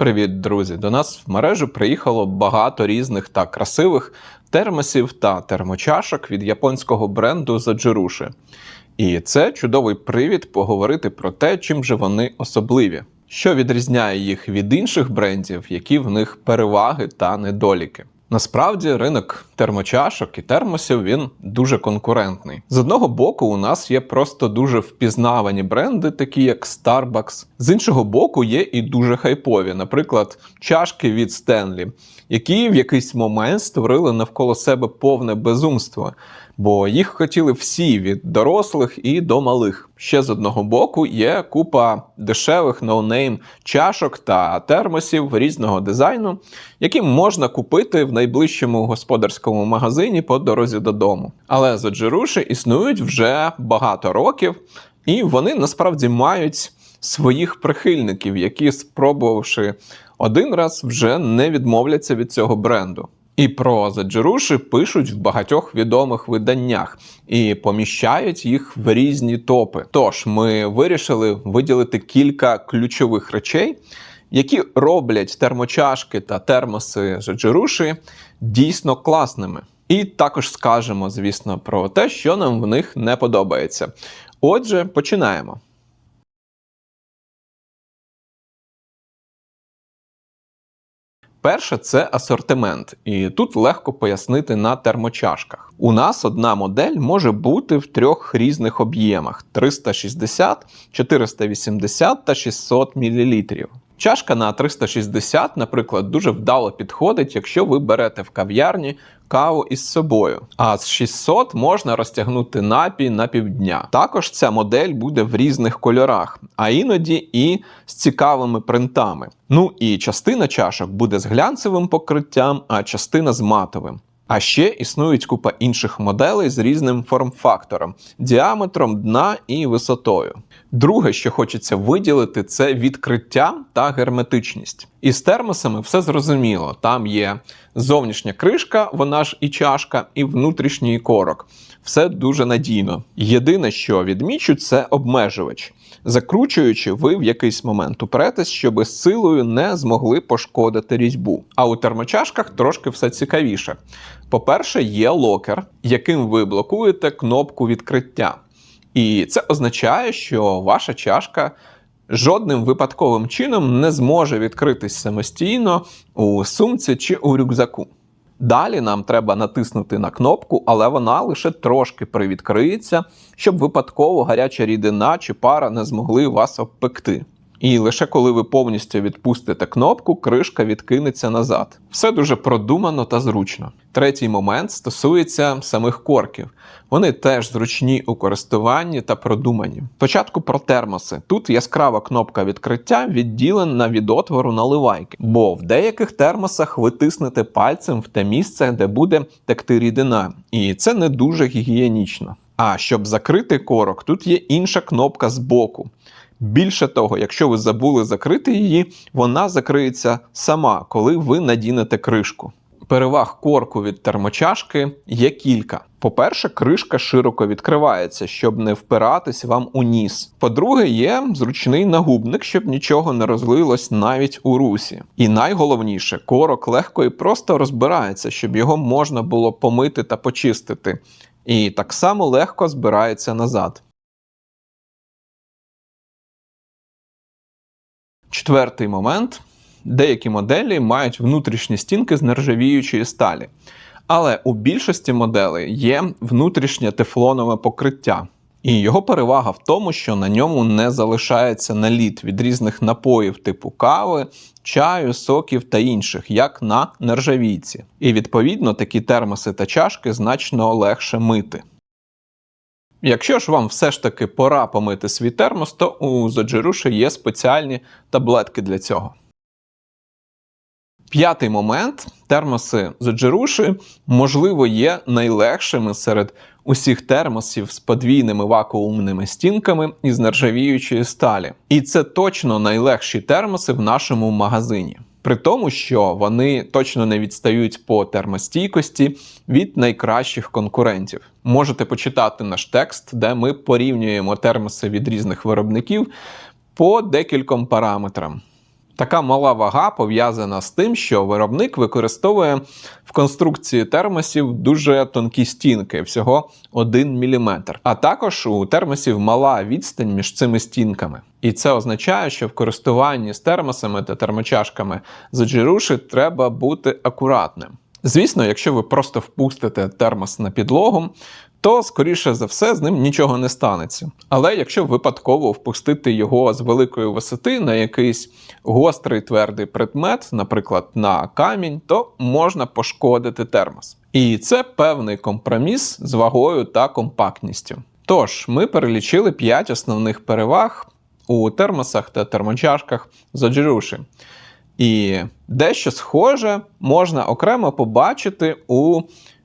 Привіт, друзі! До нас в мережу приїхало багато різних та красивих термосів та термочашок від японського бренду Заджируши. І це чудовий привід поговорити про те, чим же вони особливі, що відрізняє їх від інших брендів, які в них переваги та недоліки. Насправді ринок термочашок і термосів він дуже конкурентний. З одного боку, у нас є просто дуже впізнавані бренди, такі як Starbucks. З іншого боку, є і дуже хайпові, наприклад, чашки від Stanley, які в якийсь момент створили навколо себе повне безумство, бо їх хотіли всі від дорослих і до малих. Ще з одного боку є купа дешевих ноунейм чашок та термосів різного дизайну, які можна купити в найближчому господарському магазині по дорозі додому. Але заджируші існують вже багато років, і вони насправді мають своїх прихильників, які, спробувавши один раз, вже не відмовляться від цього бренду. І про заджируші пишуть в багатьох відомих виданнях і поміщають їх в різні топи. Тож ми вирішили виділити кілька ключових речей, які роблять термочашки та термоси заджируші дійсно класними. І також скажемо, звісно, про те, що нам в них не подобається. Отже, починаємо. Перше це асортимент, і тут легко пояснити на термочашках. У нас одна модель може бути в трьох різних об'ємах: 360, 480 та 600 мл. Чашка на 360, наприклад, дуже вдало підходить, якщо ви берете в кав'ярні каву із собою. А з 600 можна розтягнути напій на півдня. Також ця модель буде в різних кольорах, а іноді і з цікавими принтами. Ну і частина чашок буде з глянцевим покриттям, а частина з матовим. А ще існують купа інших моделей з різним форм-фактором, діаметром дна і висотою. Друге, що хочеться виділити, це відкриття та герметичність. Із термосами все зрозуміло. Там є зовнішня кришка, вона ж і чашка, і внутрішній корок. Все дуже надійно. Єдине, що відмічу, це обмежувач. Закручуючи, ви в якийсь момент упретесь, щоб з силою не змогли пошкодити різьбу. А у термочашках трошки все цікавіше. По-перше, є локер, яким ви блокуєте кнопку відкриття. І це означає, що ваша чашка жодним випадковим чином не зможе відкритись самостійно у сумці чи у рюкзаку. Далі нам треба натиснути на кнопку, але вона лише трошки привідкриється, щоб випадково гаряча рідина чи пара не змогли вас обпекти. І лише коли ви повністю відпустите кнопку, кришка відкинеться назад. Все дуже продумано та зручно. Третій момент стосується самих корків. Вони теж зручні у користуванні та продумані. Спочатку про термоси. Тут яскрава кнопка відкриття відділена від отвору наливайки, бо в деяких термосах ви тиснете пальцем в те місце, де буде текти рідина, і це не дуже гігієнічно. А щоб закрити корок, тут є інша кнопка збоку. Більше того, якщо ви забули закрити її, вона закриється сама, коли ви надінете кришку. Переваг корку від термочашки є кілька. По-перше, кришка широко відкривається, щоб не впиратись вам у ніс. По-друге, є зручний нагубник, щоб нічого не розлилось навіть у русі. І найголовніше, корок легко і просто розбирається, щоб його можна було помити та почистити. І так само легко збирається назад. Четвертий момент. Деякі моделі мають внутрішні стінки з нержавіючої сталі. Але у більшості моделей є внутрішнє тефлонове покриття. І його перевага в тому, що на ньому не залишається наліт від різних напоїв типу кави, чаю, соків та інших, як на нержавійці. І відповідно такі термоси та чашки значно легше мити. Якщо ж вам все ж таки пора помити свій термос, то у Zojirushi є спеціальні таблетки для цього. П'ятий момент термоси Zojirushi, можливо, є найлегшими серед усіх термосів з подвійними вакуумними стінками із нержавіючої сталі. І це точно найлегші термоси в нашому магазині. При тому, що вони точно не відстають по термостійкості від найкращих конкурентів. Можете почитати наш текст, де ми порівнюємо термоси від різних виробників по декільком параметрам. Така мала вага пов'язана з тим, що виробник використовує в конструкції термосів дуже тонкі стінки, всього 1 мм. А також у термосів мала відстань між цими стінками. І це означає, що в користуванні з термосами та термочашками з джируші треба бути акуратним. Звісно, якщо ви просто впустите термос на підлогу, то, скоріше за все, з ним нічого не станеться. Але якщо випадково впустити його з великої висоти на якийсь гострий твердий предмет, наприклад, на камінь, то можна пошкодити термос. І це певний компроміс з вагою та компактністю. Тож, ми перелічили 5 основних переваг у термосах та термочашках з оджируші. І дещо схоже можна окремо побачити у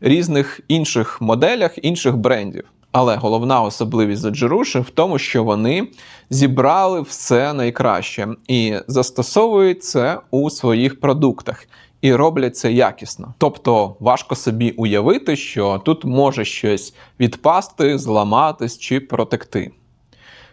різних інших моделях інших брендів. Але головна особливість Заджируші в тому, що вони зібрали все найкраще і застосовують це у своїх продуктах і роблять це якісно. Тобто важко собі уявити, що тут може щось відпасти, зламатись чи протекти.